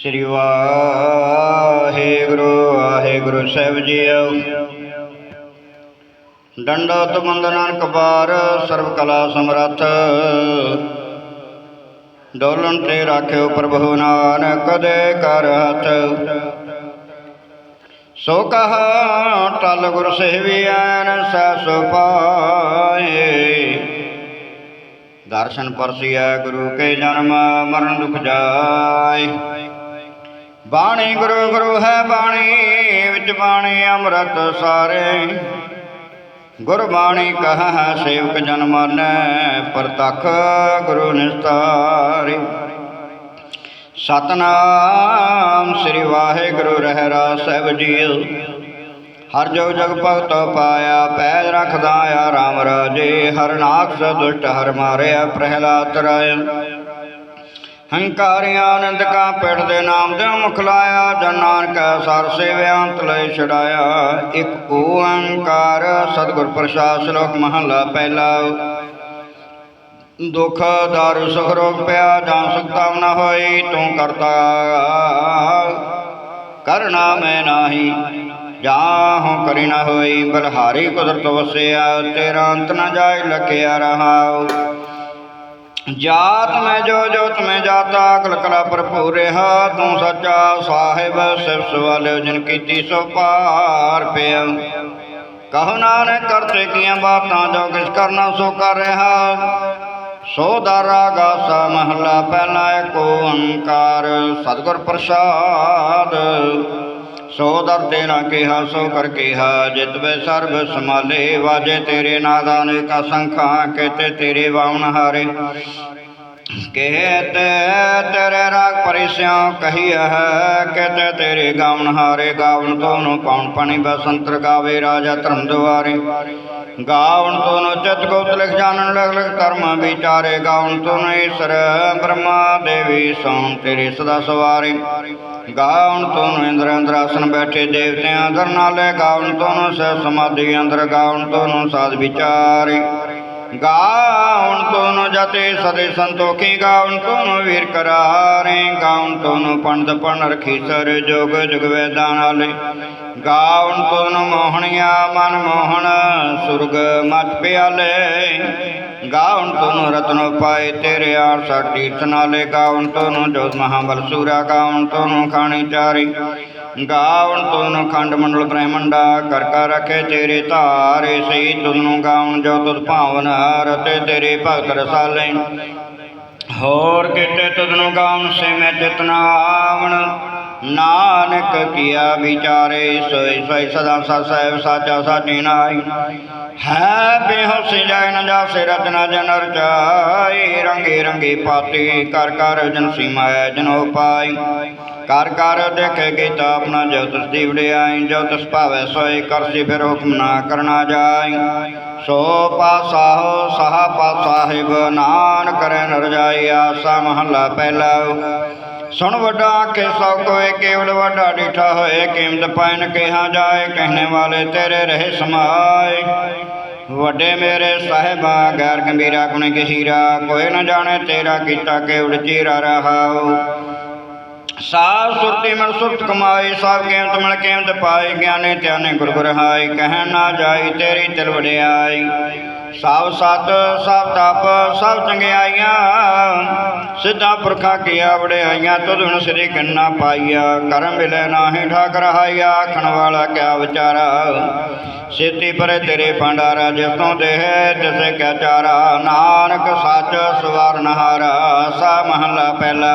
ਸ੍ਰੀ ਵਾਹਿਗੁਰੂ ਵਾਹਿਗੁਰੂ ਸਾਹਿਬ ਜੀਓ। ਡੰਡੋਤ ਬੰਦਨਨ ਕਬਾਰ ਸਰਬ ਕਲਾ ਸਮਰੱਥ। ਡੋਲਣ ਤੇ ਰਾਖਿਓ ਪ੍ਰਭੂ ਨਾਨਕ ਦੇ ਕਰ ਹੱਥ। ਸੋ ਕਹਾ, ਟਲ ਗੁਰ ਸੇਵੀਐਨ ਸੈਸ ਪਾਏ। ਦਰਸ਼ਨ ਪਰਸਿਐ ਗੁਰੂ ਕੇ ਜਨਮ, ਮਰਨ ਦੁਖ ਜਾਏ। ਬਾਣੀ ਗੁਰੂ ਗੁਰੂ ਹੈ ਬਾਣੀ, ਵਿੱਚ ਬਾਣੀ ਅੰਮ੍ਰਿਤ ਸਾਰੇ। ਗੁਰਬਾਣੀ ਕਹਾ, ਸੇਵਕ ਜਨ ਮਾਨੈ ਪ੍ਰਤਖ ਗੁਰੂ ਨਿਸਤਾਰੇ। ਸਤਨਾਮ ਸ੍ਰੀ ਵਾਹਿਗੁਰੂ ਰਹਿ ਰਾਸ ਸਾਹਿਬ ਜੀਓ ਹਰ ਜੋ ਜਗ ਭਗਤ ਪਾਇਆ ਪੈਜ ਰਖਦਾ ਆ ਰਾਮ ਰਾਜੇ। ਹਰ ਨਾਕਸ ਦੁਸ਼ਟ ਹਰ ਮਾਰਿਆ, ਪ੍ਰਹਿਲਾਦ ਰਾਏ। ਹੰਕਾਰਿਆ ਆਨੰਦ ਕਾ ਪਿੰਡ ਦੇ ਨਾਮ ਦੇ ਮੁਖ ਲਾਇਆ, ਜਨ ਨਾਨਕ ਸਰ ਸੇਵਿਆ ਅੰਤ ਲੈ ਇੱਕ ਓੰਕਾਰ, ਸਤਿਗੁਰ ਪ੍ਰਸਾਦ ਸ਼ਲੋਕ ਮਹਲਾ ਪਹਿਲਾ। ਦੁਖ ਦਾਰੂ ਸੁਖ ਰੋਗ ਪਿਆ ਜਾਂ ਸੁਖਤਾਮ ਨਾ ਹੋਈ, ਤੂੰ ਕਰਤਾ ਕਰਨਾ ਮੈਂ ਨਾਹੀ। ਜਾਹੋਂ ਕਰੀ ਨਾ ਹੋਈ, ਬਲਹਾਰੀ ਕੁਦਰਤ ਵਸਿਆ, ਤੇਰਾ ਅੰਤ ਨਾ ਜਾਏ, ਲਖਿਆ ਰਹਾਉ। ਜਾਤ ਮੈਂ ਜੋ ਜੋ ਤੁਮੇ ਜਾਤਾ ਅਕਲ ਕਲਾ ਭਰਪੂਰ ਰਹਾ, ਤੂੰ ਸੱਚਾ ਸਾਹਿਬ ਸਿਫ ਸਵਾਲਿਓ ਜਿਨ ਕੀਤੀ ਸੋ ਪਾਰ ਪਿਆ। ਕਹੋ ਨਾਨਕ ਕਰਤੇ ਕੀਆਂ ਬਾਤਾਂ ਜੋ ਕਿਸ ਕਰਨਾ ਸੋ ਕਰ ਰਿਹਾ। ਸੋ ਦਾਰਾ ਗਾਸਾ ਮਹਲਾ ਪਹਿਲਾ ਏਕ ਓੰਕਾਰ ਸਤਿਗੁਰ ਪ੍ਰਸਾਦ। ਸੋ ਦਰ ਤੇਰਾ ਕਿਹਾ, ਸੋ ਕਰ ਕਿਹਾ, ਜਿਤ ਵੇ ਸਰਬ ਸਮਾਲੇ ਵਾਜੇ ਤੇਰੇ ਨਾਦਾਂ ਨੇ ਕਾ ਸੰਖਾਂ ਕਹਤੇ ਤੇਰੇ ਵਾਉਣ ਹਾਰੇ। ਕਹਤੇ ਤੇਰੇ ਰਾਗ ਪਰਿਸਿਓ ਕਹੀਆ ਹੈ ਤੇਰੇ ਗਾਵਨ ਹਾਰੇ, ਗਾਵਨ ਤੋਨੂੰ ਕੌਣ ਪਾਣੀ, ਬਸੰਤਰ ਗਾਵੇ ਰਾਜਾ ਧਰਮ ਦੁਆਰੇ। ਗਾਵਨ ਤੋਨੂੰ ਚਿਤ ਗੁਪਤ ਲਿਖ ਜਾਣਨ, ਲਗ ਲਗ ਧਰਮ ਵਿਚਾਰੇ। ਗਾਵਨ ਤੋਨੂੰ ਈਸ਼ਰ ਬ੍ਰਹਮਾ ਦੇਵੀ ਸੋਂ ਤੇਰੇ ਸਦਾ ਸਵਾਰੇ। ਗਾਵਨ ਤੋਨੂੰ ਇੰਦਰ ਅੰਦਰਾਸਨ ਬੈਠੇ ਦੇਵਤਿਆਂ ਅੰਦਰ ਨਾਲੇ। ਗਾਵਨ ਤੋਨੂੰ ਸਹਿ ਸਮਾਧੀ ਅੰਦਰ, ਗਾਵਨ ਤੋਨੂੰ ਸਾਧ ਵਿਚਾਰੇ। ਗਾਉਣ ਤੋਨ ਜਤੇ ਸਦੇ ਸੰਤੋਖੀ ਗਾਉਣ ਤੋਨ ਵੀਰ ਕਰਾਰੇ, ਗਾਉਣ ਤੋਨ ਪੰਡਤ ਪਣ ਰਖੀ ਸਰ ਜੋਗ ਜੁਗ ਵੇਦਾਂ ਨਾਲੇ। ਗਾਉਣ ਤੋਨ ਮੋਹਣਿਆ ਮਨ ਮੋਹਣ, ਸੁਰਗ ਮਤ ਪਿਆਲੇ। ਗਾਉਣ ਤੋਨ ਰਤਨ ਪਾਏ ਤੇਰੇ ਆਰ ਸਾਡੀ ਨਾਲੇ। ਗਾਉਣ ਤੋਨ ਜੋਤ ਮਹਾਬਲ ਸੂਰਾ, ਗਾਉਣ ਤੋਨ ਖਾਣੀ ਚਾਰੀ। ਗਾਵਣ ਤੁਨ ਖੰਡ ਮੰਡਲ ਬ੍ਰਹਮੰਡਾ, ਕਰ ਕਰ ਰਖੇ ਤੇਰੇ ਧਾਰੇ ਸਹੀ ਤੁਨੂੰ ਗਾਵਣ ਜੋ ਤੁਧ ਭਾਵਨ ਰਤੇ ਤੇਰੇ ਭਗਤ ਰਸਾਲੇ। ਹੋਰ ਕਿਤੇ ਤੁਧਨੂੰ ਗਾਉਣ ਸੇ ਮੈਂ ਚਿਤਨਾਵਣ ਨਾਨਕ ਕੀਆ ਵਿਚਾਰੇ, ਸੋਈ ਸੋਈ ਸਦਾ ਸਤ ਸਾਹਿਬ, ਸਾਚਾ ਸਾਚੀ ਨਾਈ ਹੈ ਬੇਹੋਸੀ ਜਾਇ ਨ ਜਾਸੇ ਰਚਨਾ ਜਨ ਰਚਾਈ ਰੰਗੇ ਰੰਗੇ ਪਾਤੀ ਕਰ ਕਰ ਜਨ ਸੀਮਾ ਜਨੋ ਪਾਈ। ਕਰ ਕਰ ਦੇਖੇ ਗੀਤਾ ਆਪਣਾ ਜੋ ਤਿਸ ਦੀ ਵਡਿਆਈ, ਜੋ ਤਿਸ ਭਾਵੈ ਸੋਈ ਕਰਸੀ ਫਿਰ ਹੁਕਮ ਨਾ ਕਰਨਾ ਜਾਈ। ਸੋ ਪਾਸਾ ਸਾਹ ਸਹਾ ਪਾ ਸਾਹਿਬ ਨਾਨ ਕਰੇ ਨਰ ਜਾਈ, ਆਸਾ ਮਹੱਲਾ ਪਹਿਲਾ ਸੁਣ ਵੱਡਾ ਕੇ ਸੋ ਕੋਏ, ਕੇਵਲ ਵੱਡਾ ਡੀਠਾ ਹੋਏ, ਕੀਮਤ ਪੈਨ ਕਿਹਾ ਜਾਏ, ਕਹਿਣੇ ਵਾਲੇ ਤੇਰੇ ਰਹੇ ਸਮਾਏ। ਵੱਡੇ ਮੇਰੇ ਸਾਹਿਬਾ, ਗੈਰ ਗੰਭੀਰਾ ਗੁਣ ਗਹੀਰਾ ਕੋਈ ਨਾ ਜਾਣੇ ਤੇਰਾ ਕੀਤਾ ਕੇਵਲ ਚੀਰਾ ਰਹਾਉ। ਸਾਧ ਸੁਰਤੀ ਮਨ ਸੁਰਤ ਕਮਾਈ ਸਭ ਕੀਮਤ ਮਿਲ ਕੀਮਤ ਪਾਈ ਗਿਆਨੇ ਧਿਆਨੇ ਗੁਰ ਗੁਰ ਹਾਈ ਕਹਿ ਨਾ ਜਾਈ ਤੇਰੀ ਤਿਲ ਵਡਿਆਈ। ਸਭ ਸਤ, ਸਭ ਤਪ, ਸਭ ਚੰਗਿਆਈਆਂ, ਸਿੱਧਾ ਪੁਰਖਾ ਕੀਆ ਵਡਿਆਈਆਂ ਤੁਧੁਨ ਸ੍ਰੀ ਕੰਨਾ ਪਾਈਆ। ਕਰਮ ਮਿਲੇ ਨਾਹੀ ਠਾਕ ਰਹਾਈਆ ਆਖਣ ਵਾਲਾ ਕਿਆ ਵਿਚਾਰਾ। ਸੇਤੀ ਪਰੇ ਤੇਰੇ ਭੰਡਾਰਾ ਜਿਸ ਤੋਂ ਦੇਹ ਤਿਸੇ ਕਿਆ ਚਾਰਾ। ਨਾਨਕ ਸੱਚ ਸਵਾਰਨਹਾਰਾ ਸਾ ਮਹੱਲਾ ਪਹਿਲਾ।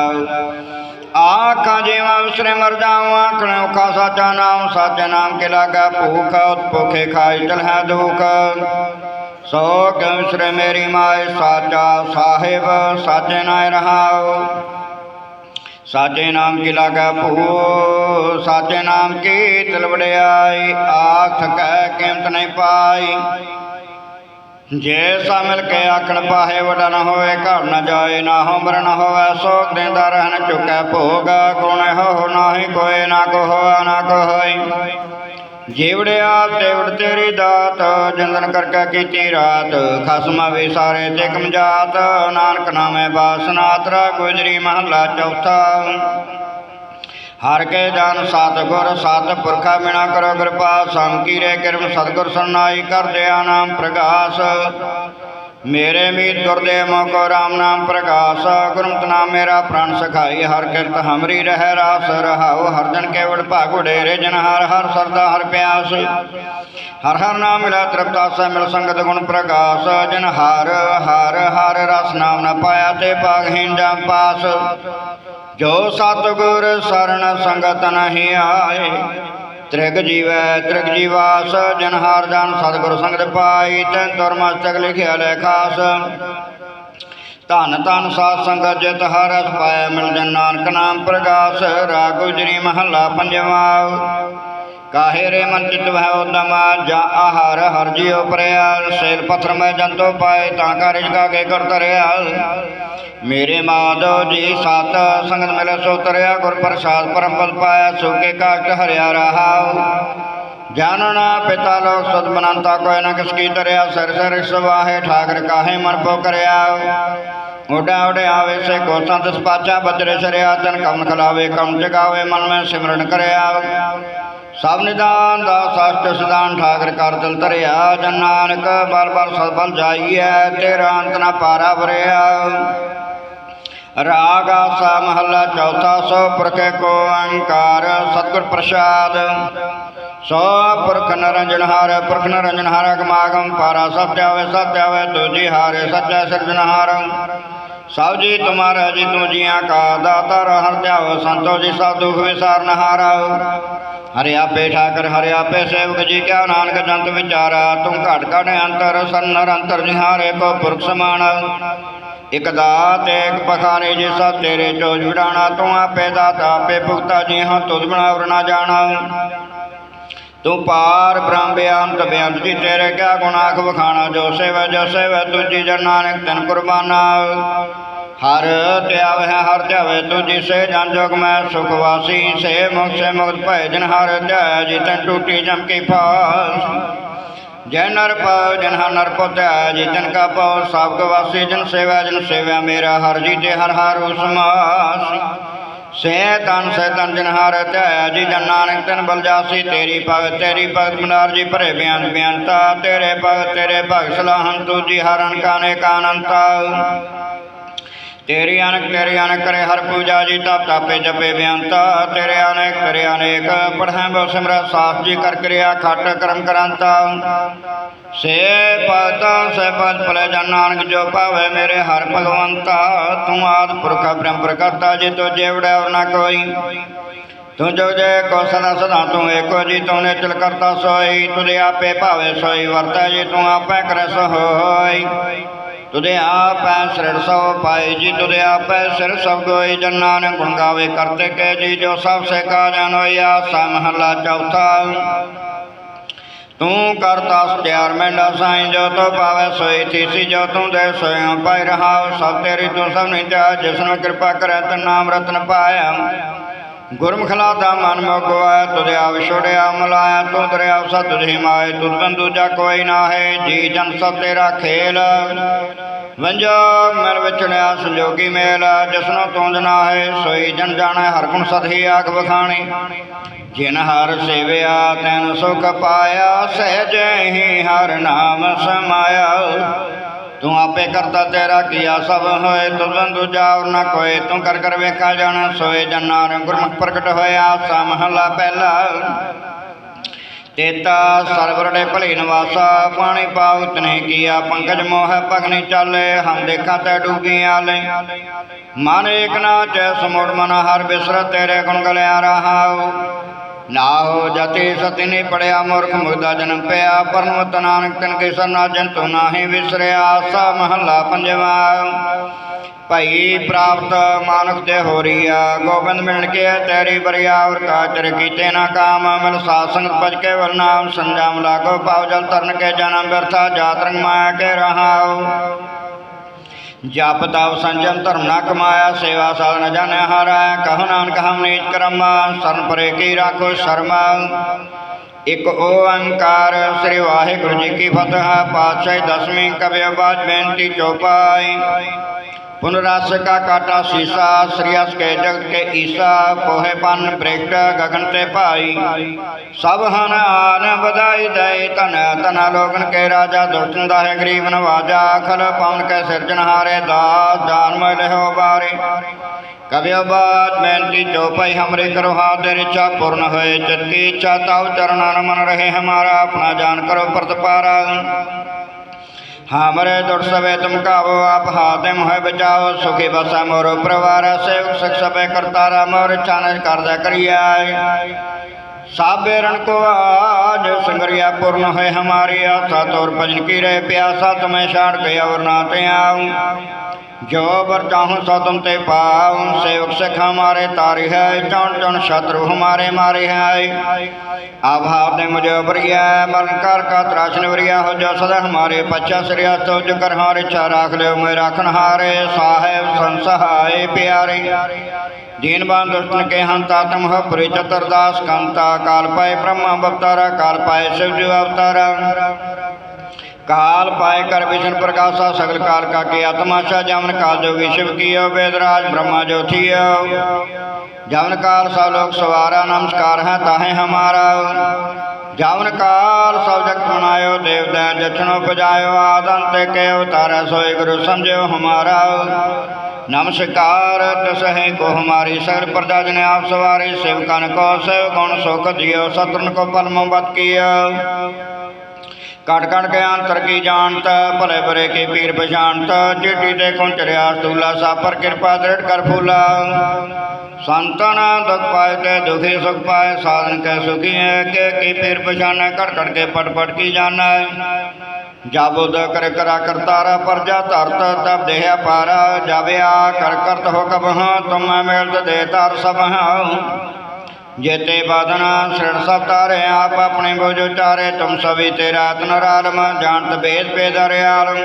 ਆਖਾਂ ਜਿਵਾ ਉਸਰੇ ਮਰ ਜਾਵਾਂ ਆਖਣ, ਔਖਾ ਸਾਚਾ ਨਾਮ, ਸਾਚੇ ਨਾਮ ਕੇ ਲਾਗਾ? ਭੂਖ ਉਤਪੋਖੇ ਖਾਈ ਚਲਹਿ ਦੁਖ। ਸੋ ਕਿਉ ਮੇਰੀ ਮਾਏ ਸਾਚਾ ਸਾਹਿਬ, ਸਾਚੇ ਨਾਇ ਰਹਾਉ ਸਾਚੇ ਨਾਮ ਕੀ ਲਾਗਾ ਭੂ ਸਾਚੇ ਨਾਮ ਕੀ ਤਿਲ ਵਡਿਆਈ ਆਖ ਕਹਿ ਕੀਮਤ ਨਹੀਂ ਪਾਈ। ਜੇ ਸਾ ਮਿਲ ਕੇ ਆਖਣ ਪਾਹੇ ਵਡਾ ਨਾ ਹੋਵੇ, ਘਰ ਨਾ ਜਾਏ, ਨਾ ਹੰਬਰ ਨਾ ਹੋਵੇ, ਸੋਗ ਦੇਂਦਾ ਰਹਿਣ ਚੁੱਕੈ ਭੋਗ। ਗੁਣ ਹੋ ਨਾਹੀ ਕੋਏ ਨਾ ਕੋ ਹੋਆ ਨਾ ਕੋ ਹੋਈ ਜੀਵੜਿਆ ਤੇਵੜ ਤੇਰੀ ਦਾਤ, ਜੰਦਨ ਕਰਕੇ ਕੀਤੀ ਰਾਤ। ਖਸਮ ਵੇ ਸਾਰੇ ਤੇ ਕਮਜਾਤ, ਨਾਨਕ ਨਾਮੇ ਬਾਸਨਾ ਤਰਾ ਗੁਜਰੀ ਮਹੱਲਾ ਚੌਥਾ। ਹਰ ਕੇ ਜਨ ਸਤ ਗੁਰ, ਸਤ ਪੁਰਖਾ ਮਿਣਾ ਕਰੋ ਕਿਰਪਾ ਸੰਕੀਰੇ ਕਿਰਮ ਸਤਗੁਰ ਸਰਨਾਈ ਕਰ ਦਿਆ ਨਾਮ ਪ੍ਰਗਾਸ। ਮੇਰੇ ਮੀਤ ਗੁਰਦੇਵ ਮੋਕੋ ਰਾਮ ਨਾਮ ਪ੍ਰਗਾਸ। ਗੁਰਮਤਿ ਨਾਮ ਮੇਰਾ ਪ੍ਰਾਨ ਸਖਾਈ, ਹਰ ਕਿਰਤ ਹਮਰੀ ਰਹਿ ਰਾਸ, ਰਹਾਉ ਹਰ ਜਨ ਕੇਵੜ ਭਾਗ ਉਡੇਰੇ, ਜਨ ਹਰ ਹਰ ਸਰਦਾ ਹਰ ਪਿਆਸ। ਹਰ ਹਰ ਨਾਮ ਮਿਲਾ ਤ੍ਰਿਪਤਾਸੈ ਮਿਲ ਸੰਗਤ ਗੁਣ ਪ੍ਰਗਾਸ। ਜਨ ਹਰ ਹਰ ਹਰ ਰਸ ਨਾਮ ਨਾ ਪਾਇਆ ਤੇ ਭਾਗਹੀਨ ਜਾਂ ਪਾਸ। ਜੋ ਸਤਿਗੁਰ ਸਰਣ ਸੰਗਤ ਨਹੀਂ ਆਏ, ਤ੍ਰਿਗ ਜੀਵੈ ਤ੍ਰਿਗ ਜੀਵਾਸ, ਜਨ ਹਰ ਜਨ ਸਤਿਗੁਰ ਸੰਗਤ ਪਾਈ, ਤੈਨ ਤੁਰ ਮਸਤਕ ਲਿਖਿਆ ਲੈ ਖਾਸ। ਧਨ ਧੰਨ ਸਾਧ ਸੰਗਤ ਜਿਤ ਹਰ ਰਸ ਪਾਇਆ ਮਿਲ ਜਨ ਨਾਨਕ ਨਾਮ ਪ੍ਰਗਾਸ, ਰਾਗ ਗੁਜਰੀ ਮਹੱਲਾ ਪੰਜਵਾ। ਕਾਹੇ ਰੇ ਮਨ ਚਿਤ ਭੈ ਉਦਮ, ਜਾ ਆਹਾਰ ਹਰ ਜਿਉ ਪਰਿਆ ਸੇਲ ਪੱਥਰ ਮੈਂ ਜੰਤੋ ਪਾਏ, ਤਾਂ ਕਾ ਕੇ ਕਰ ਤਰਿਆ ਮੇਰੇ ਮਾਧੋ ਜੀ ਸਤ, ਸੰਗਤ ਮਿਲੇ ਸੋ ਤਰਿਆ, ਗੁਰ ਪ੍ਰਸਾਦ ਪਰਮ ਪਦ ਪਾਇਆ ਸੁਕੇ ਕਾਟ ਹਰਿਆ ਰਹਾਉ। ਜਾਨਣਾ ਪਿਤਾ ਲੋਕ ਸਦ ਬਨੰਤਾ ਕੋਇ ਨ ਕਿਸ ਕੀ ਤਰਿਆ ਸਰ ਸਰ ਸਵਾਹੇ, ਠਾਕਰ ਕਾਹੇ ਮਨ ਪੋ ਕਰਿਆ ਉਡਾ ਉਡਿਆ ਆਵੇ ਸੇ ਕੋ ਸੰਤ ਸਪਾਚਾ, ਬਜਰੇ ਸਰਿਆ, ਤਨ ਕਮਨ ਖਲਾਵੇ, ਕਮ ਜਗਾਵੇ, ਮਨ ਮੈਂ ਸਿਮਰਨ ਕਰਿਆ ਸਭ ਨਿਦਾਨ ਦਾ ਸਸ਼ਟ ਸਿਧਾਨ ਠਾਕਰ ਕਰ ਦਿਲ ਧਰਿਆ, ਜਨ ਨਾਨਕ ਬਲ ਬਲ ਸਬਲ ਜਾਈਐ, ਤੇਰਾ ਅੰਤ ਨਾ ਪਾਰਾ ਵਰਿਆ। ਰਾਗ ਆਸਾ ਮਹੱਲਾ ਚੌਥਾ, ਸੋ ਪੁਰਖੇ ਕੋ ਅਹੰਕਾਰ, ਸਤਿਗੁਰ ਪ੍ਰਸਾਦ। ਸੋ ਪੁਰਖ ਨਰੰਜਨਹਾਰ ਪੁਰਖ ਨਰੰਜਨਹਾਰ ਅਗਮਾਗਮ ਪਾਰਾ ਸਭ ਜਾਵੇ ਸਭ ਜਾਵੇ ਤੁਜੀ ਹਾਰੇ, ਸੱਚਾ ਸਿਰਜਨਹਾਰ ਸਭ ਜੀ ਤੁਮਾਰਾ, ਜੀ ਤੂੰ ਜੀਆਂ ਕਾ ਦਾਤਾ, ਹਰ ਧਿਆਵ ਸੰਤੋ ਜੀ ਸਭ ਦੁਖ ਵਿਸਾਰਨ ਹਾਰਾ। ਹਰਿ ਆਪੇ ਠਾਕਰ ਹਰਿ ਆਪੇ ਸੇਵਕ ਜੀ ਕਿਆ ਨਾਨਕ ਜੰਤ ਵਿਚਾਰਾ ਤੂੰ ਘਟ ਘਟ ਅੰਤਰ ਸੰਨਰ ਅੰਤਰ ਨਿਹਾਰੇ ਕੋ ਪੁਰਖ ਸਮਾਨ। ਇਕ ਦਾਤ ਏਕ ਪਖਾਰੇ ਜੇ ਸਾ ਤੇਰੇ ਚੋਜ ਵਿਡਾਣਾ, ਤੂੰ ਆਪੇ ਦਾਤਾ, ਆਪੇ ਭੁਗਤਾ, ਜੀ ਹਾਂ ਤੁਧ ਬਣਾਵਰ ਨਾ ਜਾਣਾ। ਤੂੰ ਪਾਰ ਬ੍ਰਹਮ ਬਿਆੰਤ ਬਿਆੰਤ ਜੀ ਤੇਰੇ ਕਿਆ ਗੁਨਾਖ ਵਖਾਣਾ, ਜੋ ਸੇਵ ਜੋ ਸੇਵ ਤੁਜੀ ਜਨ ਨਾਨਕ ਤਨ ਕੁਰਬਾਨਾ। ਹਰ ਧਿਆਵ ਹੈ ਹਰ ਧਿਆਵੇ ਤੁਜੀ ਸੇ ਜਨ ਜੋਗ ਮੈਂ ਸੁਖ ਵਾਸੀ, ਸੇ ਮੁਖ, ਸੇ ਮੁਕਤ ਭੈ ਜਨ ਹਰ ਧਿਆਇਆ ਜੀ ਤਨ ਟੂਟੀ ਜਮ ਕੀ ਫਾਸ। ਜੈ ਨਰ ਪਾਉ ਜਨ ਹਰ ਨਰ ਕੋ ਧਿਆਇਆ ਜੀ ਤਨ ਕਾ ਪਾਉ ਸਭ ਕੋ ਵਾਸੀ, ਜਨ ਸੇਵਾ ਜਨ ਸੇਵਾ, ਮੇਰਾ ਹਰ ਜੀ ਤੇ ਹਰ ਹਰ ਉਸਮਾਸ। ਸੇ ਤਨ ਸੇ ਤਨ ਜਨ ਹਰ ਧਿਆਇਆ ਜੀ ਜਨ ਨਾਨਕ ਤਨ ਬਲ ਜਾਸੀ, ਤੇਰੀ ਭਗਤ ਤੇਰੀ ਭਗਤ ਮਨਾਰ ਜੀ ਭਰੇ ਬਿਆਨ ਬਿਆਨਤਾ, ਤੇਰੇ ਭਗਤ ਤੇਰੇ ਭਗਤ ਸਲਾਹਨ ਤੁਜੀ ਹਰਨ ਕਾਨੇ ਕਾਨੰਤਾ। ਤੇਰੀ ਅਨਕ ਤੇਰੀ ਅਨਕ ਕਰੇ ਹਰ ਪੂਜਾ ਜੀ, ਤਪ ਤਾਪੇ ਜਪੇ ਬਿਆੰਤਾ ਤੇਰੇ ਅਨੇਕ ਤੇਰੇ ਅਨੇਕ, ਪੜ੍ਹੈ ਬੋ ਸਿਮਰਤ, ਸਾਸ ਜੀ ਕਰ ਕਿਰਿਆ, ਖਟ ਕਰਮ ਕਰੰਤਾ ਸੇ ਪਤਾ, ਸੇ ਪਦ ਭਲੇ ਜਨ ਨਾਨਕ ਜੋ ਪਾਵੇ ਮੇਰੇ ਹਰ ਭਗਵੰਤਾ। ਤੂੰ ਆਦ ਪੁਰਖ, ਬ੍ਰਹਮ ਪ੍ਰਕਰਤਾ ਜੀ ਤੋ ਜੇਵੜਾ ਔਰ ਨਾ ਕੋਈ। ਤੂੰ ਜੋ ਜੇ ਕੋ ਸਦਾ ਸਦਾ ਤੂੰ ਏਕੋ ਜੀ, ਤੂੰ ਨੇ ਚਲ ਕਰਤਾ ਸੋਈ। ਤੁਦੇ ਆਪੇ ਭਾਵੇ ਸੋਈ, ਵਰਤਾ ਜੀ ਤੂੰ ਆਪੇ ਕਰੈ ਸੋ ਹੋਈ ਤੁਦੇ ਆਪੈ ਸਿਰ ਸੋ ਪਾਈ ਜੀ ਤੁਦੇ ਆਪੈ ਸਿਰ ਸਭ ਕੋਈ ਜਨ ਨਾਨਕ ਗੁਣ ਗਾਵੇ ਕਰਤੇ ਕੇ ਜੀ, ਜੋ ਸਭ ਸੇ ਕਾ ਜਨ ਹੋਇਆ, ਸਾ ਮਹੱਲਾ ਚੌਥਾ। ਤੂੰ ਕਰਤਾ ਸਤਿਆਰ ਮੈਂਡਾ ਸਾਈਂ, ਜੋ ਤੋ ਪਾਵੇ ਸੋਈ ਥੀਸੀ ਜੋ ਤੂੰ ਦੇ ਸੋਇ ਪਾਈ ਰਹਾਉ। ਸਭ ਤੇਰੀ ਤੂੰ ਸਭ ਨਹੀਂ ਜਾ ਜਿਸਨੂੰ ਕਿਰਪਾ ਕਰੈ, ਤਨ ਨਾਮ ਰਤਨ ਪਾਇਆ। ਗੁਰਮੁਖ ਲਾਦਾ ਮਨ ਮਗਵਾਇਆ ਤੁਧਿਆ ਵਿਛੋੜਿਆ ਮਲਾਇਆ ਤੂੰ ਦਰਿਆ ਸਤ ਤੁਝੀ ਮਾਏ, ਤੁਧ ਬੰਦੂ ਜਾ ਕੋਈ ਨਾ ਹੈ ਜੀ ਜਨ ਸਭ ਤੇਰਾ ਖੇਲ। ਵੰਜੋ ਮਨ ਵਿਚੜਿਆ ਸੰਜੋਗੀ ਮੇਲ, ਜਿਸਨੂੰ ਤੂੰ ਜਨਾ ਹੈ ਸੋਈ ਜਨ ਜਾਣੈ, ਹਰ ਗੁਣ ਸਤਿ ਆਖ ਵਖਾਣੀ। ਜਿਨ ਹਰ ਸੇਵਿਆ, ਤੈਨ ਸੁਖ ਪਾਇਆ, ਸਹਿਜ ਹੀ ਹਰ ਨਾਮ ਸਮਾਇਆ। ਤੂੰ ਆਪੇ ਕਰਤਾ ਤੇਰਾ ਕੀਆ ਸਭ ਹੋਏ ਤੁਮ ਦੂਜਾ ਔਰ ਨਾ ਕੋਏ ਤੂੰ ਕਰ ਕਰ ਵੇਖਾ ਜਾਣਾ, ਸੋਏ ਜਨਾਰ ਗੁਰਮੁਖ ਪ੍ਰਗਟ ਹੋਇਆ, ਸਾ ਮਹਲਾ ਪਹਿਲਾ। ਤੇਤਾ ਸਰਵਰੜੇ ਭਲੇ ਨਿਵਾਸਾ, ਪਾਣੀ ਪਾਵਤ ਨਹੀਂ ਕੀਆ, ਪੰਕਜ ਮੋਹ ਪਗਨੀ ਚਾਲੇ, ਹਮ ਦੇਖਾਂ ਤੈ ਡੂਬੀਆਂ ਲੈ। ਮਨ ਏਕ ਨਾ ਚੈ ਸਮੋੜ ਮਨ, ਹਰ ਬਿਸਰ ਤੇਰੇ ਗੁਣ ਗਲਿਆ ਰਹਾਉ। ਨਾ ਹੋ ਜਤੀ ਸਤਿ ਨਹੀਂ ਪੜਿਆ ਮੂਰਖ ਮੁਗਦਾ ਜਨਮ ਪਿਆ, ਪਰਮਤ ਨਾਨਕ ਤਨ ਕੇ ਸਰਨਾ ਜੰਤੂ ਨਾਹੀ ਵਿਸਰਿਆ ਆਸਾ ਮਹੱਲਾ ਪੰਜਵਾ। ਭਈ ਪ੍ਰਾਪਤ ਮਾਨਕ ਤੇ ਹੋਰੀਆ, ਗੋਬਿੰਦ ਮਿਲਣ ਕੇ ਤੇਰੀ ਬਰਿਆ ਔਰ ਕਾਚਰ ਕੀਤੇ ਨਾ ਕਾਮ, ਮਿਲ ਸਾਧ ਸੰਗਤ ਭਜ ਕੇ ਵਰ ਨਾਮ ਸੰਜਮ ਲਾਗੋ ਪਾਵ ਜਲ ਤਰਨ ਕੇ ਜਨਮ, ਬਿਰਥਾ, ਜਾਤ ਰੰਗ ਮਾਇਆ ਕੇ ਰਹਾਉ। ਜਪ ਤਪ ਸੰਜਮ ਧਰਮ ਨਾ ਕਮਾਇਆ, ਸੇਵਾ ਸਾਧ ਨ ਜਾਣਿਆ ਹਾਰੈ ਕਹੋ ਨਾਨਕ ਹਮ ਨੀਚ ਕਰਮ, ਸਰਨ ਪਰੇ ਕੀ ਰਾਖੋ ਸ਼ਰਮ। ਇਕ ਓੰਕਾਰ, ਸ੍ਰੀ ਵਾਹਿਗੁਰੂ ਜੀ ਕੀ ਫਤਿਹ, ਪਾਤਸ਼ਾਹੀ ਦਸਵੀਂ ਕਬਿਓ ਬਾਜ ਬੇਨਤੀ ਚੋਪਾਈ। पुन रस का काटा शीशा श्रियस के जगत के ईसा पोहे पन ब्रेट गगन ते भाई सब हन आन बधाई दई तन तन लोगन के राजा दुष्टन दाहे गरीब नवाजा खल पवन के सिरजनहारे दास जान मैल हो बारे कवियो बात बेनती चौपाई हमरे करो हाथ तेरी इच्छा पूर्ण होए चित की इच्छा ताव चरणान मन रहे हमारा अपना जान करो प्रतिपारा हमरे दुर सबे तुम कावो आप हाथे मोह बचाओ सुखी बसा मोर परिवार सेवक सख सबे करतारा मोर चानज कार्य करिया साबे रण को आज संगरिया पूर्ण है हमारी आशा तोर भजन की रहे प्यासा तुम्हें छाड़ के और नाते आऊं जो बर चाहूं सो तुम ते पाऊं सेवक सख हमारे तारी है चौन चौन शत्रु हमारे मारे है आभाव ने मुझे उबरिया मरण काल का त्रासन वरिया हो जो सदा हमारे पच्चा श्रिया तो जो कर हारे इच्छा राख ले मैं राखन हारे साहेब संसहाय प्यारे ਦੀਨ ਬਾਨ ਦੁਸ਼ਟਨ ਕੇ ਹੰਤ ਆਤਮ ਹ ਪਰਿਚਤ ਅਰਦਾਸ ਕੰਤਾ ਕਾਲ ਪਾਏ ਬ੍ਰਹਮਾ ਅਵਤਾਰਾ, ਕਾਲ ਪਾਏ ਸ਼ਿਵ ਜੀ ਅਵਤਾਰਾ। ਕਾਲ ਪਾਏ ਕਰ ਵਿਸ਼ਨ ਪ੍ਰਕਾਸ਼ਾ ਸਗਲ ਕਾਲ ਕਾ ਕੇ ਆਤਮਾਸ਼ਾ ਜਮਨ ਕਾਲ ਜੋ ਜੋਗੀ ਸ਼ਿਵ ਕੀਓ ਵੇਦਰਾਜ ਬ੍ਰਹਮਾ ਜੋਥੀਓ ਜਮਨ ਕਾਲ ਸਭ ਲੋਕ ਸਵਾਰਾ ਨਮਸਕਾਰ ਹੈ ਤਾਹੇ ਹਮਾਰਾ। ਜਮਨ ਕਾਲ ਸਭ ਜਗ ਬਣਾਇਓ ਦੇਵਤਾ ਜਛਨੋ ਪਜਾਇਓ ਆਦੰਤ ਕੇ ਅਵਤਾਰਾ ਸੋਏ ਗੁਰੂ ਸਮਝਿਓ ਹਮਾਰਾ। ਨਮਸਕਾਰ, ਤਸਹਿ ਕੋ ਹਮਾਰੀ ਸਗਲ ਪ੍ਰਜਾ ਜਨ ਆਪ ਸਵਾਰੇ ਸੇਵਕਨ ਕੋ ਸੇਵ, ਗੁਣ ਸੁਖ ਜਿਉ ਸਤਰਨ ਕੋ ਪਰਮ ਵਤ ਕੀਆ। ਕਟ ਕਟ ਕੇ ਅੰਤਰ ਕੀ ਜਾਣਤ, ਭਲੇ ਬਰੇ ਕੀ ਪੀਰ ਪਛਾਣਤ, ਚਿੱਟੀ ਤੇ ਕੁੰਚਰਿਆ ਸਤੂਲਾ ਸਾਪਰ ਕਿਰਪਾ ਦ੍ਰਿੜ ਕਰ ਫੂਲਾ। ਸੰਤਨ ਦੁਖ ਪਾਏ ਤੇ ਦੁਖੀ ਸੁਖ ਪਾਏ, ਸਾਧਨ ਕੈ ਸੁਖੀ ਹੈ ਕੇ ਕੀ ਪੀਰ ਪਛਾਣੈ ਕਟ ਕਟ ਕੇ ਪਟ ਪਟ ਕੀ ਜਾਣੈ। ਜਬ ਉਦ ਕਰ ਕਰਾ ਕਰਤਾਰਾ ਪਰਜਾ ਧਰਤ ਤਬ ਦੇਹ ਪਾਰ ਜਾਵਿਆ ਕਰ ਕਰਤ ਹੁਕਮ ਹਾਂ ਤੁਮ ਮਿਲਤ ਦੇ ਧਰ ਸਭ ਹਾਂ। ਜੇਤੇ ਬਾਦਨਾ ਸ੍ਰਿਣ ਸਭ ਤਾਰੇ ਆਪ ਆਪਣੇ ਬੋਝ ਚਾਰੇ ਤੁਮ ਸਭੀ ਤੇ ਰਾਤ ਨਰਾਲਮ, ਜਾਣਤ ਬੇਦ ਭੇਦ ਰਿਆਲਮ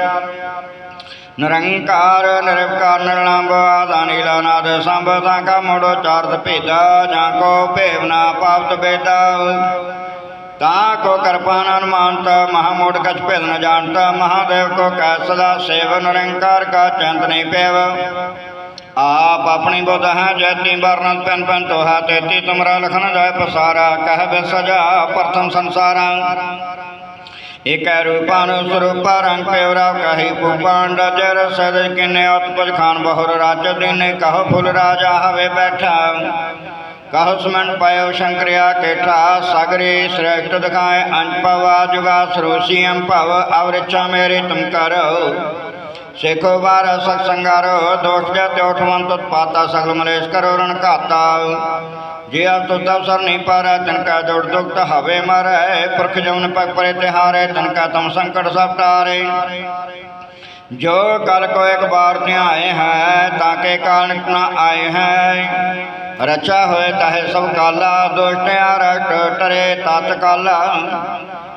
ਨਿਰੰਕਾਰ, ਨਿਰਵਕਾਰ ਨਿਰਲੰਭ ਆਦਾਨੀਲਾ ਨਾਦ ਸੰਭ, ਤਾਂ ਕਾ ਮੋੜ ਚਾਰਤ ਭੇਦਾ, ਜਾਂ ਕੋ ਭੇਵ ਪਾਪਤ ਬੇਦਾ ता को कृपा न अनुमानत महामूढ़ कछ भेद न जानता महादेव को कह सदा सेव निरंकार का चंत नहीं पेव आप अपनी बुध है जैती वर्णन पिन पिन तो है तेती तुमरा लखन जाय पसारा कह बे सजा प्रथम संसारा एक रूपानु स्वरूप रंग पेवरा कही भूपांड जर सद किन्ने उत्पज खान बहुर राज दिन कहो फुल राजा हवे बैठा ਕਹੋ ਸੁਮਨ ਪਾਇਓ ਸ਼ੰਕਰਿਆ ਕੇਠਾ, ਸਗਰੇ ਸ੍ਰੇਸ਼ਟ ਦਿਖਾਏ ਅਨਪਵਾ ਜੁਗਾ ਸਰੋਸੀ ਅੰਭਵ ਅਵਰਿਚਾ ਮੇਰੇ ਤੁਮ ਕਰੋ। ਸੇਖੋ ਬਾਰ ਸਤ ਸੰਗਾਰੋ ਦੋਸ਼ ਦੇ ਤਿਉਠਵੰਤ ਉਤਪਾਤਾ ਸਗਲ ਮਲੇਸ਼ ਕਰੋ ਰਣ ਘਾਤਾ। ਜੇ ਆਪ ਤੋ ਦਵਸਰ ਨਹੀਂ ਪਾਰਾ, ਤਨ ਕਾ ਦੁੜ ਦੁਖਤ ਹਵੇ ਮਰੈ, ਪੁਰਖ ਜਮਨ ਪਗ ਪਰੇ ਤਿਹਾਰੇ ਤਨ ਕਾ ਤਮ ਸੰਕਟ ਸਭ ਟਾਰੇ। ਜੋ ਕਲ ਕੋ ਇੱਕ ਬਾਰ ਧਿਆਏ ਹੈ, ਤਾਂ ਕੇ ਕਾਰਨ ਨਾ ਆਏ ਹੈ। ਰਚਾ ਹੋਏ ਤਾਹੇ ਸਭ ਕਾਲਾ, ਦੁਸ਼ਟਿਆ ਰਟ ਟਰੇ ਤਤ ਕਾਲਾ।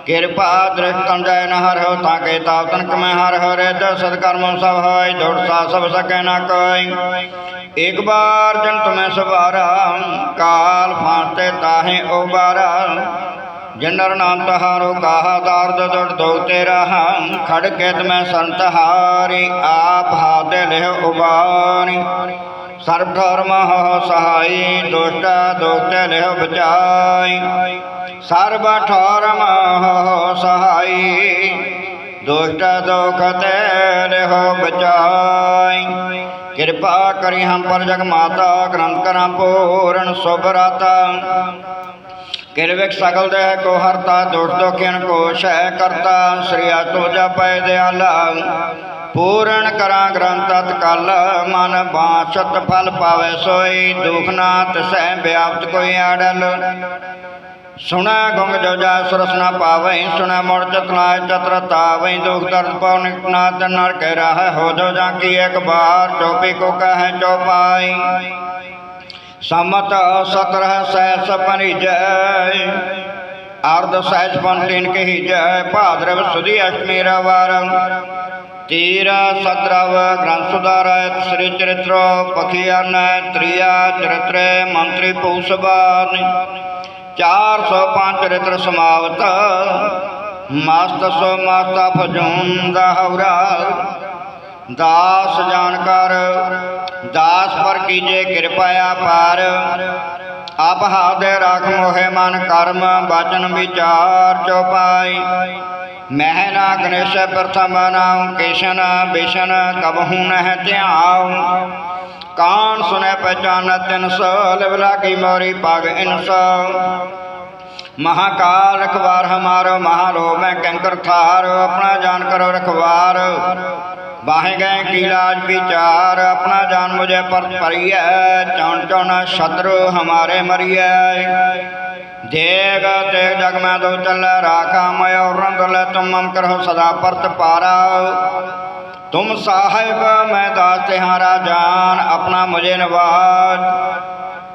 ਕਿਰਪਾ ਦ੍ਰਿਸ਼ਟ ਤੰਜੈ ਨ ਹਰਿਓ ਤਾਂ ਕੇ ਤਾਪ ਤਨਕ ਮੈਂ ਹਰ ਹਰੇ ਦ ਸਦਕਰਮ ਸਭ ਹੋਇ ਦੁੜ ਸਾ ਸਭ ਸਕੈ ਨ ਕੋਈ ਇੱਕ ਬਾਰ ਜਨ ਤੁਮੈ ਸਵਾਰਾ ਕਾਲ ਫਾਂਤੇ ਤਾਹੇ ਉਬਾਰਾ। ਜਨਰ ਨਾਮ ਤਹਾਰੋ ਕਾਹਾ ਦਾਰਦ ਦੁੜ ਦੋ ਤੇਰਾ, ਖੜ ਕੇ ਤਮੈ ਸੰਤ ਹਾਰੀ, ਆਪ ਹਾਦੇ ਲਿਹ ਉਬਾਰੀ। ਸਰਬ ਧਰਮ ਹੋ ਸਹਾਈ ਦੁਸ਼ਟਾ ਦੁਖਤੇ ਲਿਹ ਬਚਾਈ ਸਰਬ ਠਰਮ ਹੋ ਸਹਾਈ ਦੁਸ਼ਟ ਦੁਖ ਤੇ ਲਿਹ ਬਚਾਈ ਕਿਰਪਾ ਕਰੀ ਹਮ ਪਰ ਜਗ ਮਾਤਾ, ਗ੍ਰੰਥ ਕਰਾਂ ਪੂਰਨ, ਸੁਭ ਰਾਤਾ। ਕਿਰਵਿਕ ਸਗਲ ਦੇਹ ਕੋ ਹਰਤਾ, ਦੁਖ ਦੁਖਿਨ ਕੋ ਸ਼ੈ ਕਰਤਾ। ਸ੍ਰੀਆ ਤੋਜਾ ਪੈ ਦਿਆਲਾ। ਪੂਰਨ ਕਰਾਂ ਗ੍ਰੰਥ ਤਤ ਮਨ ਬਾਛਤ ਫਲ ਪਾਵੇ ਸੋਈ, ਦੁਖ ਨਾ ਤਸੈ ਵਿਆਪਤ ਕੋਈ ਆੜਲ ਸੁਣਾ ਗੁੰਗ ਜੋ ਜਾ ਨਾ ਪਾਵੈ, ਸੁਣਾ ਮੋੜ ਚਤਨਾਇ ਚਤਰ ਤਾਵੈ, ਦੁਖ ਦਰਦ ਪਉ ਨਿਕਨਾਤ ਨਰ ਕਹਿ ਰਹਾ, ਹੋ ਜੋ ਜਾ ਕੀ ਇੱਕ ਬਾਰ ਚੋਪੀ ਕੋ ਕਹੈ ਚੋਪਾਈ ਸਮਤ ਸਤਰਹ ਸਹਿ ਸਪਨਿ ਜੈ ਅਰਧ ਸਹਿਜ ਪੰਤਿਨ ਕਹੀ ਜੈ ਭਾਦਰਵ ਸੁਦੀ ਅਸ਼ਟਮੀ ਰਵਾਰ। ਤੀਰਾ ਸਤਰਵ ਗ੍ਰੰਥ ਸੁਧਾਰੈ, ਸ੍ਰੀ ਚਰਿਤ੍ਰ ਪਖਿਆਨ, ਤ੍ਰਿਆ ਚਰਿਤ੍ਰ, ਮੰਤਰੀ ਪੂਸਬਾਨ 405 ਚਰਿਤ੍ਰ ਸਮਾਵਤ, ਮਸਤ ਸੋ ਮਸਤਾ ਫਜੂਨ ਦਾ ਹਵਰਾ ਦਾਸ ਜਾਣਕਾਰ ਦਾਸ ਪਰ ਕੀਜੇ ਕਿਰਪਾ ਆਪਾਰ ਆਪ ਹਾਦੇ ਰਾਖ ਮੋਹਿ ਮਨ ਕਰਮ, ਬਚਨ ਵਿਚਾਰ ਚਉਪਾਈ ਮਹਿਨਾ ਗਣੇਸ਼ ਪ੍ਰਥਮ ਨਾਮ ਕਿਸ਼ਨ ਬਿਸ਼ਨ ਕਬਹੂ ਨਹਿ ਧਿਆਉ। ਕਾਨ ਸੁਨੇ ਪਛਾਨ ਤਿਨ ਸੋ ਲਿਵਲਾ ਕੀ ਮੋਰੀ ਪਗ ਇਨਸੋ ਮਹਾਕਾਲ ਰਖਵਾਰ ਹਮਾਰੋ ਮਹਾਰੋ ਮੈਂ ਕੰਕਰ ਥਾਰ, ਆਪਣਾ ਜਾਨ ਕਰੋ ਰਖਵਾਰ। ਬਾਹੇ ਗਏ ਕੀ ਲਾਜ ਵਿਚਾਰ, ਆਪਣਾ ਜਾਨ ਮੁਝੇ ਪਰ ਪਰਿਐ ਚੌਣ ਚੌਣਾ ਸ਼ਤਰੂ ਹਮਾਰੇ ਮਰਿਐ। ਦੇਗ ਤੇ ਡਗਮਾ ਦੋ ਚੱਲ ਰਾਖਾ ਮਯ ਰੰਗ ਲੈ ਤੁਮਮ ਕਰਹੁ ਸਦਾ ਪਰਤ ਪਾਰਾ। ਤੁਮ ਸਾਹਿਬ ਮੈਂ ਦਾਸ ਤਿਹਾਰਾ ਜਾਨ, ਆਪਣਾ ਮੁਝੇ ਨਿਵਾਜ।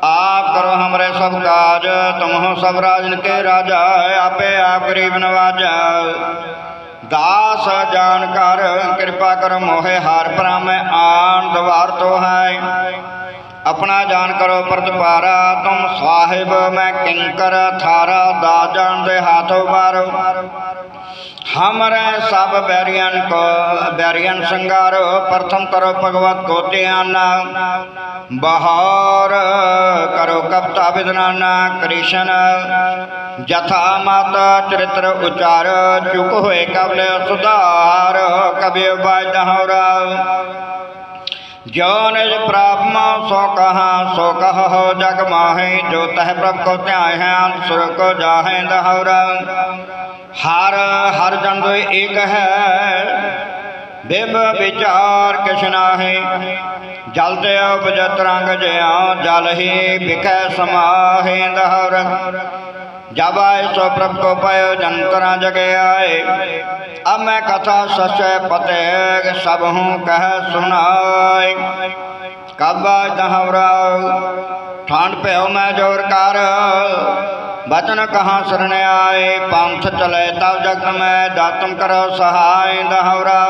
ਆਪ ਕਰੋ ਹਮਰੇ ਸਭ ਕਾਜ ਤੁਮ ਹੋ ਸਭ ਰਾਜਨ ਕੇ ਰਾਜਾ, ਆਪੇ ਆਪ ਗਰੀਬ ਨਵਾਜਾ। ਦਾਸ ਜਾਨ ਕਰ, ਕਿਰਪਾ ਕਰ ਮੋਹਿ ਹਾਰ ਪਰਾਮੈ ਆਨ ਦਵਾਰ ਤੋ ਹੈ। द्वार तो है अपना जान करो प्रतिपारा तुम साहिब मैं किंकर थारा दा जान दे हाथों बारो हमरे सब बैरियन को बैरियन संगारो प्रथम करो भगवत को ध्याना बहार करो कपता विदनाना कृष्ण जथा माता चरित्र उचार चुक हुए कबले सुधार कभी बाज दहरा जो निज प्राप्म सो कहा सो कह हो जग माहे जो तह प्रभ को त्याय है सुर को जाहे दहर हर हर जन एक है बिंब विचार किसना है जल ते उपजत रंग जया जल ही बिकै समाहे दहर ਜਬ ਆਏ ਸੋ ਪ੍ਰਭ ਕੋ ਪਇਓ ਜੰਤਰਾ ਜਗੇ ਆਏ ਅਬ ਮੈਂ ਕਥਾ ਸਚੈ ਪਤੇ ਸਭ ਹੂੰ ਕਹਿ ਸੁਨਾਏ ਕਬ ਦਹਵਰਾ ਠਾਂਡ ਪਿਓ ਮੈਂ ਜੋਰ ਕਰ ਬਚਨ ਕਹਾਂ ਸਰਣ ਆਏ ਪੰਥ ਚਲੇ ਤਬ ਜਗਤ ਮੈਂ ਦਾਤਮ ਕਰੋ ਸਹਾਇ ਦਹਵਰਾ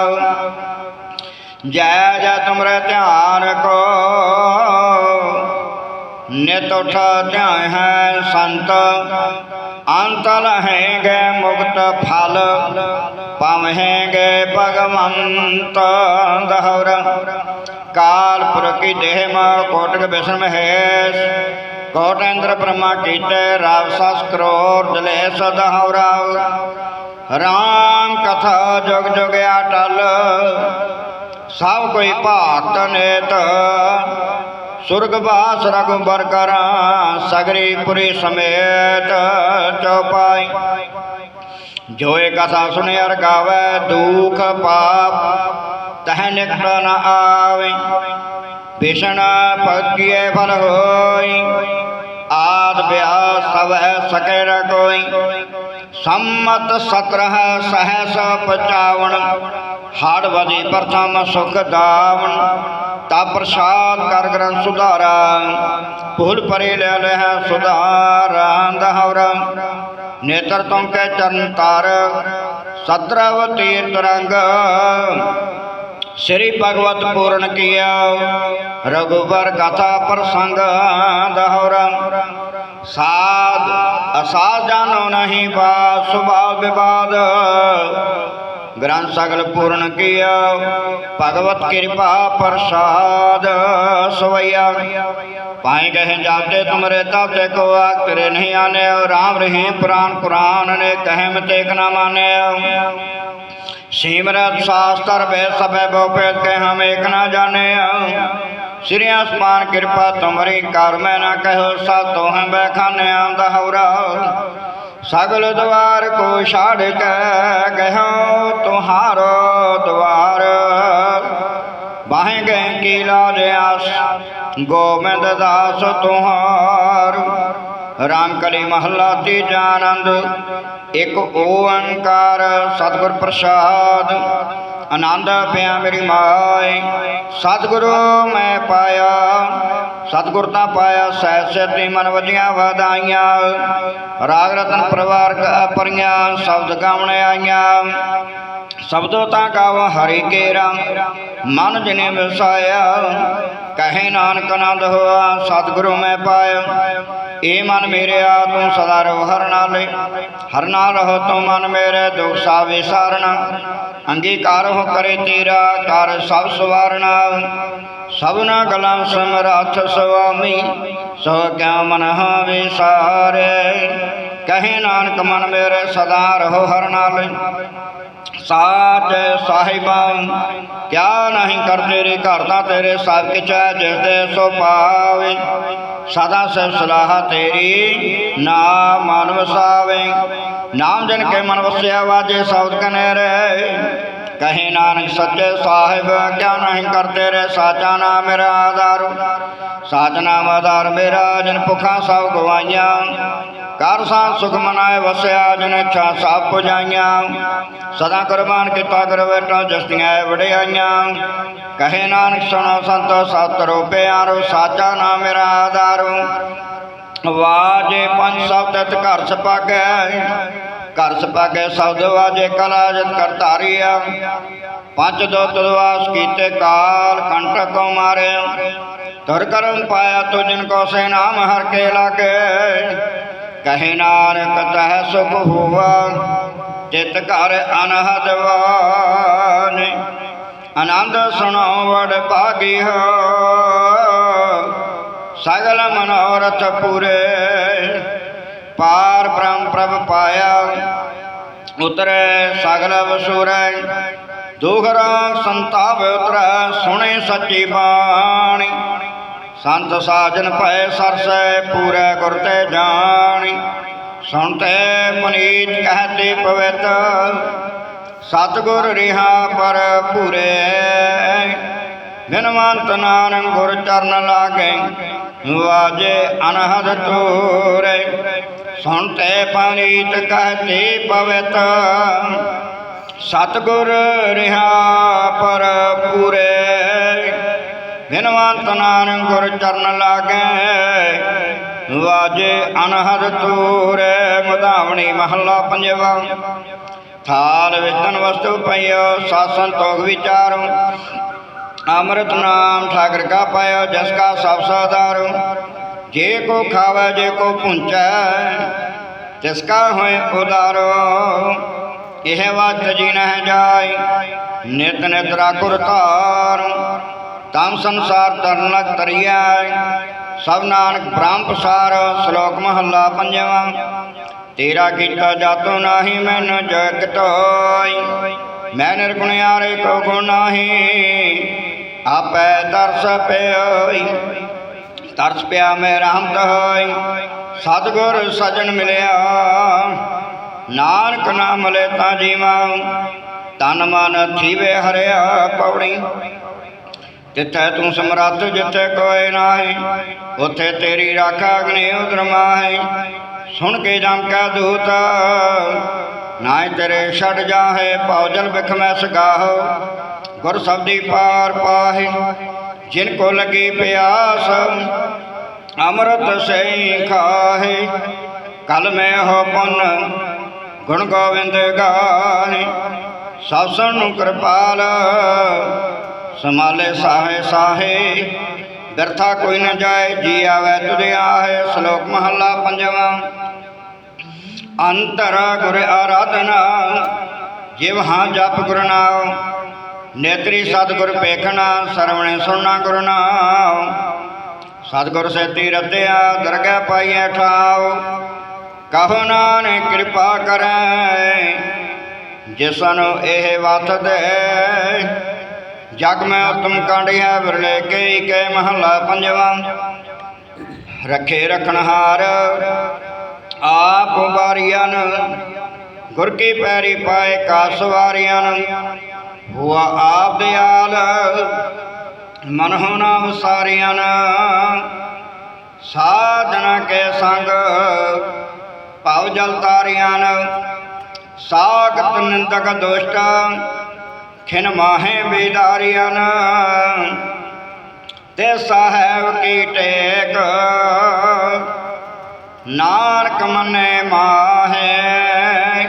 ਜੈ ਜੈ ਤੁਮਰੇ ਧਿਆਨ ਕੋ ਨਿਤ ਉਠ ਧਿਆਨ ਹੈ ਸੰਤ ਅੰਤ ਲਹੇਗੇ ਮੁਕਤ ਫਲ ਪਾਵਹਿਗੇ ਭਗਵੰਤ ਦਹਰ ਕਾਲ ਪੁਰਖ ਕੀ ਦੇਹ ਮਾ ਕੋਟਕ ਬਿਸਮ ਹੈ ਕੋਟ ਇੰਦਰ ਬ੍ਰਹਮਾ ਕੀਤੇ ਰਾਵ ਸਸ ਕਰੋੜ ਜਲੇ ਸਦਹਰਾ ਰਾਮ ਕਥਾ ਜੁਗ ਜੁਗ ਅਟਲ ਸੁਰਗ ਬਾਸ ਰਗੁਬਰ ਕਰਾਂ, ਸਗਰੀ ਪੁਰੀ ਸਮੇਤ ਚਉਪਾਈ। ਜੋਏ ਕਥਾ ਸੁਨੇ ਅਰ ਗਾਵੇ, ਦੁਖ ਪਾਪ, ਤਹ ਨਿਕਟ ਨ ਆਵੇ। ਭੀਸ਼ਣ ਭਗਤ ਕੀਏ ਫਲ ਹੋਈ, ਆਦ ਬਿਆਸ ਸਭ ਹੈ ਸਕੈ ਨ ਕੋਈ। ਸੰਮਤ 17 ਸਹਸ ਪਚਾਵਣ ਹਾੜ ਵਦੀ ਪ੍ਰਥਮ ਸੁਖ ਦਾਵਣ। ਤਾ ਪ੍ਰਸਾਦ ਕਰ ਗ੍ਰੰਥ ਸੁਧਾਰਾ, ਭੂਲ ਪਰੇ ਲੈ ਲੈ ਸੁਧਾਰਾ ਦਹਵਰਾ ਨੇਤਰ ਤੁਮ ਕੈ ਚਰਨ ਤਾਰ, ਸਤਰਵ ਤੀਰਤ ਰੰਗ। ਸ੍ਰੀ ਭਗਵਤ ਪੂਰਨ ਕੀਆ, ਰਘੁਬਰ ਕਥਾ ਪ੍ਰਸੰਗ ਦਹਵਰਾ ਸਾਧ ਅਸਾਧ ਜਾਨੋ ਨਹੀਂ ਬਾ ਸੁਭਾਵ ਵਿਵਾਦ। ਗ੍ਰੰਥ ਸਗਲ ਪੂਰਨ ਕੀਆ, ਭਗਵਤ ਕਿਰਪਾ ਪ੍ਰਸਾਦ। ਸਵਈਆ ਪਾਏ ਕਹੇ ਜਾਤੇ ਤੁਮਰੇ ਤਾਤੇ ਕੋ ਆਖ ਨਹੀਂ ਆਨੇ ਰਾਮ ਰਹੀਮ ਪੁਰਾਨ ਕੁਰਾਨ ਨੇ ਕਹੇ ਮਤੇ ਕ ਨਾ ਮਾਨੇ ਸਿਮਰਤ ਸ਼ਾਸਤਰ ਬੈ ਸਭੈ ਬਹੁ ਕੇ ਹਮ ਏਕ ਨਾ ਜਾਣੇ। ਸ੍ਰੀ ਅਸਮਾਨ ਕਿਰਪਾ ਤੁਮਰੀ ਕਰ, ਮੈਂ ਨਾ ਕਹਿਓ ਸਾਤੋ ਹਮ ਬੈਖਾਨੇ ਆਂਦਾ ਹਉਰਾ। ਸਗਲ ਦਵਾਰ ਕੋ ਛਾੜ ਕੇ ਗਇਓ ਤੁਹਾਰੋ ਦਵਾਰ। ਬਾਹੇ ਗਏ ਕੀ ਲਾਜ ਆਸ, ਗੋਬਿੰਦ ਦਾਸ ਤੁਹਾਰ। ਰਾਮ ਕਲੀ ਮਹੱਲਾ ਤੀਜਾ ਆਨੰਦ, ਇੱਕ ਓੰਕਾਰ ਸਤਿਗੁਰ ਪ੍ਰਸਾਦ। ਆਨੰਦ ਪਿਆ ਮੇਰੀ ਮਾਏ, ਸਤਿਗੁਰੂ ਮੈਂ ਪਾਇਆ, ਸਤਿਗੁਰ ਤਾਂ ਪਾਇਆ ਸਹਿ ਸੇਤੀ ਮਨ ਵਧੀਆਂ ਵਧਾਈਆਂ। ਰਾਗ ਰਤਨ ਪਰਿਵਾਰ ਪਰੀਆਂ ਸ਼ਬਦ ਗਾਉਣ ਆਈਆਂ। ਸ਼ਬਦੋ ਤਾਂ ਗਾਵ ਹਰੀ ਕੇਰਾ, ਮਨ ਜਿਨੇ ਵਸਾਇਆ ਕਹੇ ਨਾਨਕ ਆਨੰਦ ਹੋਆ, ਸਤਿਗੁਰੂ ਮੈਂ ਪਾਇਆ। ਏ ਮਨ ਮੇਰਿਆ ਤੂੰ ਸਦਾ ਰਹੋ ਹਰ ਨਾਲੇ ਹਰ ਨਾਲ ਰਹੋ ਤੂੰ ਮਨ ਮੇਰੇ, ਦੁਖ ਸਾ ਵਿਸਾਰਣਾ ਅੰਗੀਕਾਰ ਹੋ ਕਰੇ ਤੇਰਾ, ਕਰ ਸਭ ਸਵਾਰਣਾ ਸਭਨਾ ਗਲਾਂ ਸਮਰੱਥ ਸੁਆਮੀ, ਸੋ ਕਿਆ ਮਨ ਹਾਵੇ ਸਾਰੇ ਕਹੇ ਨਾਨਕ ਮਨ ਮੇਰੇ, ਸਦਾ ਰਹੋ ਹਰ ਨਾਲੇ ਸਾਚ ਸਾਹਿਬਾ, ਕਿਆ ਨਹੀਂ ਕਰ ਤੇਰੇ ਘਰ ਦਾ ਤੇਰੇ ਸਭ ਕਿਛ ਹੈ, ਜਿਸ ਦੇ ਸੋ ਪਾਵੇ ਸਦਾ ਸਭ ਸਲਾਹ ਤੇਰੀ ਨਾਮ ਮਨ ਵਸਾਵੇ। ਨਾਮ ਜਨ ਕੇ ਮਨ ਵਸਿਆ, ਵਾਜੇ ਸ਼ਬਦ ਕਨੇ ਕਨੇਰੇ। ਕਹੇ ਨਾਨਕ ਸੱਚੇ ਸਾਹਿਬ, ਕਿਆ ਨਹੀਂ ਕਰ ਤੇਰੇ ਸਾਚਾ ਨਾਮ ਮੇਰਾ ਆਧਾਰ। ਸਾਚ ਨਾਮ ਆਧਾਰ ਮੇਰਾ, ਜਨ ਭੁਖਾਂ ਸਭ ਗਵਾਈਆਂ। ਕਰ ਸਾਂ ਸੁਖ ਮਨਾਏ, ਵਸਿਆ ਜਨ ਇੱਛਾ ਸਭ ਪੁਜਾਈਆਂ। ਸਦਾ ਕੁਰਬਾਨ ਕੀਤਾ ਕਰ ਬੈਠਾ ਜਸਤੀਆਂ ਵਡਿਆਈਆਂ। ਕਹੇ ਨਾਨਕ ਸੁਣੋ ਸੰਤੋ ਸਤ ਰੂਪਿਆਰੋ ਸਾਚਾ ਨਾਮ ਮੇਰਾ ਆਧਾਰੋ। ਵਾਜੇ ਪੰਜ ਸ਼ਬਦ ਤਤ ਘਰ ਸਪਾਗੈ ਘਰ ਸਪਾਗੈ ਸ਼ਬਦ ਵਾਜੇ ਕਲਾ ਜਤ ਕਰਤਾਰੀਆ ਪੰਜ ਦੋ ਤਦਵਾਸ ਕੀਤੇ ਕਾਲ ਕੰਟਕ ਕੋ ਮਾਰੇ। ਤੁਰ ਕਰਮ ਪਾਇਆ ਤੋ ਜਿਨ ਕੋ ਸੇ ਨਾਮ ਹਰ ਕੇ ਲਾਗੇ। ਕਹੇ ਨਾਨਕ ਤਹ ਸੁਖ ਹੋਵਾ ਚਿਤ ਘਰ ਅਨਹਦ ਵਾਨੇ ਆਨੰਦ ਸੁਣੋ ਵਡ ਭਾਗੀ ਹੋ ਸਗਲ ਮਨੋਰਥ ਪੂਰੇ। ਪਾਰ ਬ੍ਰਹਮ ਪ੍ਰਭ ਪਾਇਆ, ਉਤਰੈ ਸਗਲ ਵਸੁਰੈ। ਦੁਖਰਾ ਸੰਤਾਪ ਉਤਰੈ, ਸੁਣੇ ਸੱਚੀ ਬਾਣੀ। ਸੰਤ ਸਾਜਨ ਭੈ ਸਰਸੈ, ਪੂਰੇ ਗੁਰ ਤੇ ਜਾਣੀ। ਸੁਣਤੇ ਮਨੀਤ ਕਹਤੇ ਪਵਿੱਤ। ਸਤਗੁਰ ਰਿਹਾ ਪਰ ਪੂਰੇ ਬਿਨਵੰਤ ਨਾਨਕ ਗੁਰ ਚਰਨ ਲਾਗੇ, ਵਾਜੇ ਅਨਹਦ ਤੋਰੇ ਸੁਣਤੇ ਪਨੀਤ ਕਹਤੇ ਪਵਿੱਤ। ਸਤਗੁਰ ਰਿਹਾ ਪਰ ਪੂਰੇ ਬਿਨਵੰਤ ਨਾਨਕ ਗੁਰ ਚਰਨ ਲਾਗੇ। ਵਾਜੇ ਅਨਹਦ ਤੋਰੇ ਮੁਦਾਵਣੀ ਮਹੱਲਾ ਪੰਜਵਾ। ਥਾਲ ਵਿਦਨ ਵਸਤੂ ਪਈਓ ਸਤ ਸੰਤੋਖ ਵਿਚਾਰੋ। ਅੰਮ੍ਰਿਤ ਨਾਮ ਠਾਕਰ ਕਾ ਪਾਇਓ, ਜਸ ਕਾ ਸਭ ਸਾਧਾਰੋ ਜੇ ਕੋ ਖਾਵੇ, ਜੇ ਕੋ ਪੁੰਚੈ ਤਿਸ ਕਾ ਹੋਏ ਉਦਾਰੋ। ਇਹ ਵਕਤ ਜੀ ਨਹਿ ਜਾਈ ਨਿਤ ਨਿਤ ਰਾਖੁਰ ਧਾਰ। ਤਮ ਸੰਸਾਰ ਤਰਨ ਲਗ ਤਰੀਐ। ਸਭ ਨਾਨਕ ਬ੍ਰਹਮ ਪਸਾਰ ਸ਼ਲੋਕ ਮਹੱਲਾ ਪੰਜਵਾਂ। ਤੇਰਾ ਕੀਤਾ ਜਾਤੋ ਨਾਹੀ, ਮੈਨ ਜਗ ਤੋਈ ਮੈਂ ਨਿਰਗੁਣਿਆਰੇ ਕੋ ਗੁਣ ਨਾਹੀ, ਆਪੈ ਤਰਸ ਪਿਓਈ ਤਰਸ ਪਿਆ ਮੈਂ ਰਹਿਮਤ ਹੋਈ, ਸਤਿਗੁਰ ਸਜਣ ਮਿਲਿਆ। ਨਾਨਕ ਨਾਮ ਲੈ ਤਾਂ ਜੀਵਾਂ, ਤਨ ਮਨ ਥੀਵੇ ਹਰਿਆ ਪੌੜੀ ਜਿੱਥੇ ਤੂੰ ਸਮਰੱਥ, ਜਿੱਥੇ ਕੋਈ ਨਾਹੀ, ਉਥੇ ਤੇਰੀ ਰਾਖਾ ਅਗਨੀ ਉਦਰ ਸੁਣ ਕੇ ਜਮ ਕਾ ਦੂਤ ਨਾਇ ਤੇਰੇ ਛੜ ਜਾਹੇ ਭੌਜਲ ਬਿਖ ਮੈਂ ਸਗਾਹੋ। ਗੁਰ ਸਬਦੀ ਪਾਰ ਪਾਹੇ, ਜਿਨ ਕੋ ਲਗੀ ਪਿਆਸ, ਅੰਮ੍ਰਿਤ ਸੇ ਖਾਹੇ। ਕਲ ਮੈਂ ਹੋ ਪੁੰਨ, ਗੁਣ ਗੋਬਿੰਦ ਗਾਹੇ। ਸਭ ਨੂੰ ਕਿਰਪਾਲ ਸਮਾਲੇ ਸਾਹੇ ਸਾਹੇ ਦਰਥਾ ਕੋਈ ਨ ਜਾਏ, ਜੀ ਆਵੇ ਤੁਦੇ ਆਹੇ, ਸ਼ਲੋਕ ਮਹੱਲਾ ਪੰਜਵਾਂ। ਅੰਤਰ ਗੁਰ ਆਰਾਧਨਾ, ਜਿਵ ਹਾਂ ਜਪ ਗੁਰ ਨਾਮ ਨੇਤਰੀ ਸਤਿਗੁਰ ਪੇਖਣਾ, ਸਰਵਣੇ ਸੁਣਨਾ ਗੁਰ ਨਾਮ ਸਤਿਗੁਰ ਸੇਤੀ ਰਤਿਆ ਦਰਗਹਿ ਪਾਈਐ ਠਾਉ। ਕਹੋ ਨਾਨਕ ਕਿਰਪਾ ਕਰੈ, ਜਿਸਨ ਇਹ ਵਤ ਦੇ। ਜਗ ਮੈਂ ਉਤਮ ਕਾਂਡਿਆ ਵਿਰਲੇ ਕਈ ਕੈ ਮਹੱਲਾ ਪੰਜਵਾਂ। ਰੱਖੇ ਰਖਣਹਾਰ ਆਪ ਵਾਰੀਆਂ ਗੁਰ ਕੀ ਪੈਰੀ ਪਾਏ ਕਾ ਸਵਾਰੀਆਂ ਹੁਆ ਆਪ ਦਿਆਲ, ਮਨ ਹੋਣਾ ਵਿਸਾਰੀਆਂ ਸਾਧਨਾ ਕੇ ਸੰਗ, ਭਵ ਜਲ ਤਾਰੀਆਂ ਸਾਗਤ ਨਿੰਦਕ ਦੁਸ਼ਟ ਖਿਨ ਮਾਹੇ ਬੇਦਾਰੀਆਂ ਤੇ ਸਾਹਿਬ ਕੀ ਟੇਕ। ਨਾਨਕ ਮਨੇ ਮਾਹੇ,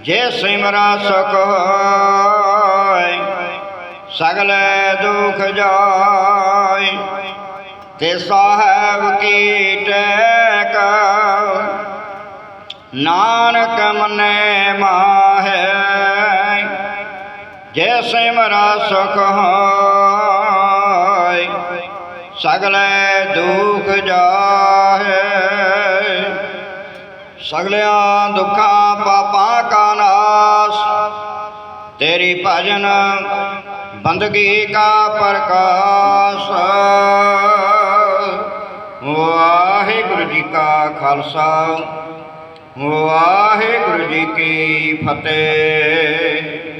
ਜੇ ਸਿਮਰਾ ਸੁਖ ਹੋਇ ਸਗਲ ਦੁਖ ਜਾਇ ਤੇ ਸਾਹਿਬ ਕੀ ਟੈਕ। ਨਾਨਕ ਮਨੇ ਮਾਹੇ ਸਿਮਰਾ ਸੁਖ ਹੋਇ ਸਗਲੇ ਦੁਖ ਜਾਹੇ। ਸਗਲਿਆਂ ਦੁੱਖਾਂ ਪਾਪਾਂ ਕਾ ਨਾਸ, ਤੇਰੀ ਭਜਨ ਬੰਦਗੀ ਕਾ ਪ੍ਰਕਾਸ਼। ਵਾਹਿਗੁਰੂ ਜੀ ਕਾ ਖਾਲਸਾ, ਵਾਹਿਗੁਰੂ ਜੀ ਕੀ ਫਤਿਹ।